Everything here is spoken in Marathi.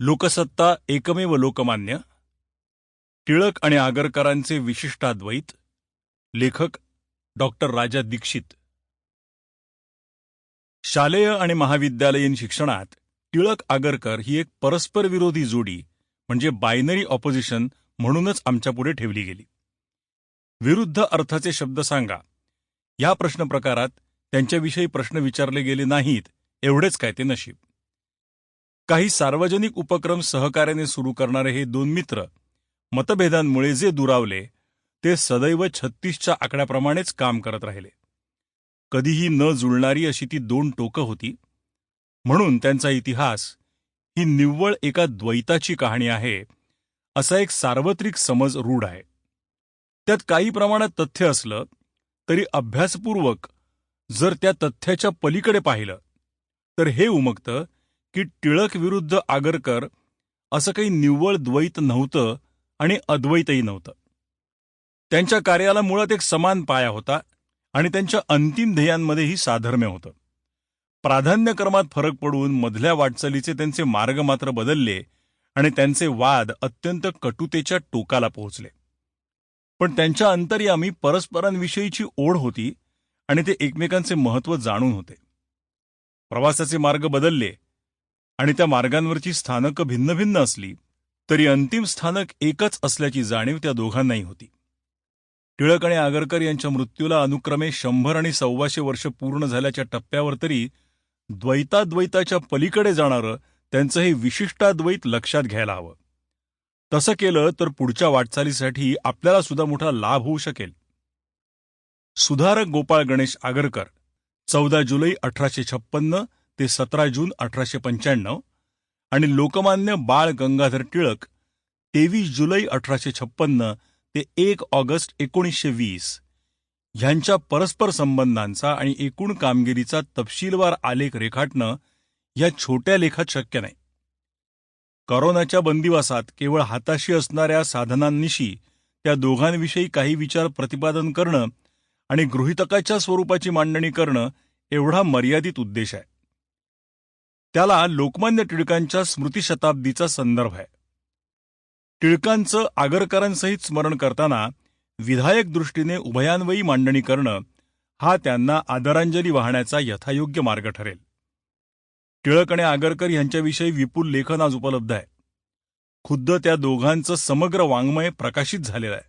लोकसत्ता एकमेव लोकमान्य टिळक आणि आगरकरांचे विशिष्टाद्वैत लेखक डॉक्टर राजा दीक्षित. शालेय आणि महाविद्यालयीन शिक्षणात टिळक आगरकर ही एक परस्पर विरोधी जोडी म्हणजे बायनरी ऑपोजिशन म्हणूनच आमच्यापुढे ठेवली गेली. विरुद्ध अर्थाचे शब्द सांगा. या प्रश्नप्रकारात त्यांच्याविषयी प्रश्न विचारले गेले नाहीत एवढेच काय ते नशीब. काही सार्वजनिक उपक्रम सहकार्याने सुरू करणारे हे दोन मित्र मतभेदांमुळे जे दुरावले ते सदैव छत्तीसच्या आकड्याप्रमाणेच काम करत राहिले. कधीही न जुळणारी अशी ती दोन टोकं होती. म्हणून त्यांचा इतिहास ही निव्वळ एका द्वैताची कहाणी आहे असा एक सार्वत्रिक समज रूढ आहे. त्यात काही प्रमाणात तथ्य असलं तरी अभ्यासपूर्वक जर त्या तथ्याच्या पलीकडे पाहिलं तर हे उमगतं की टिळक विरुद्ध आगरकर असं काही निव्वळ द्वैत नव्हतं आणि अद्वैतही नव्हतं. त्यांच्या कार्याला मुळात एक समान पाया होता आणि त्यांच्या अंतिम ध्येयांमध्येही साधर्म्य होतं. प्राधान्यक्रमात फरक पडून मधल्या वाटचालीचे त्यांचे मार्ग मात्र बदलले आणि त्यांचे वाद अत्यंत कटुतेच्या टोकाला पोहोचले. पण त्यांच्या अंतर्यामी परस्परांविषयीची ओढ होती आणि ते एकमेकांचे महत्त्व जाणून होते. प्रवासाचे मार्ग बदलले आणि त्या मार्गांवरची स्थानकं भिन्न भिन्न असली तरी अंतिम स्थानक एकच असल्याची जाणीव त्या दोघांनाही होती. टिळक आणि आगरकर यांच्या मृत्यूला अनुक्रमे शंभर आणि सव्वाशे वर्ष पूर्ण झाल्याच्या टप्प्यावर तरी द्वैताद्वैताच्या पलीकडे जाणारं त्यांचं हे विशिष्टाद्वैत लक्षात घ्यायला हवं. तसं केलं तर पुढच्या वाटचालीसाठी आपल्याला सुद्धा मोठा लाभ होऊ शकेल. सुधारक गोपाळ गणेश आगरकर चौदा जुलै अठराशे छप्पन्न ते सतरा जून अठराशे पंच्याण्णव आणि लोकमान्य बाळ गंगाधर टिळक तेवीस जुलै अठराशे छप्पन्न ते एक ऑगस्ट एकोणीसशे वीस. ह्यांच्या परस्पर संबंधांचा आणि एकूण कामगिरीचा तपशीलवार आलेख रेखाटणं या छोट्या लेखात शक्य नाही. करोनाच्या बंदिवासात केवळ हाताशी असणाऱ्या साधनांनिशी त्या दोघांविषयी काही विचार प्रतिपादन करणं आणि गृहितकाच्या स्वरूपाची मांडणी करणं एवढा मर्यादित उद्देश आहे. त्याला लोकमान्य टिळकांच्या स्मृतिशताब्दीचा संदर्भ आहे. टिळकांचं आगरकरांसहित स्मरण करताना विधायक दृष्टीने उभयान्वयी मांडणी करणं हा त्यांना आदरांजली वाहण्याचा यथायोग्य मार्ग ठरेल. टिळक आणि आगरकर यांच्याविषयी विपुल लेखन आज उपलब्ध आहे. खुद्द त्या दोघांचं समग्र वाङ्मय प्रकाशित झालेलं आहे.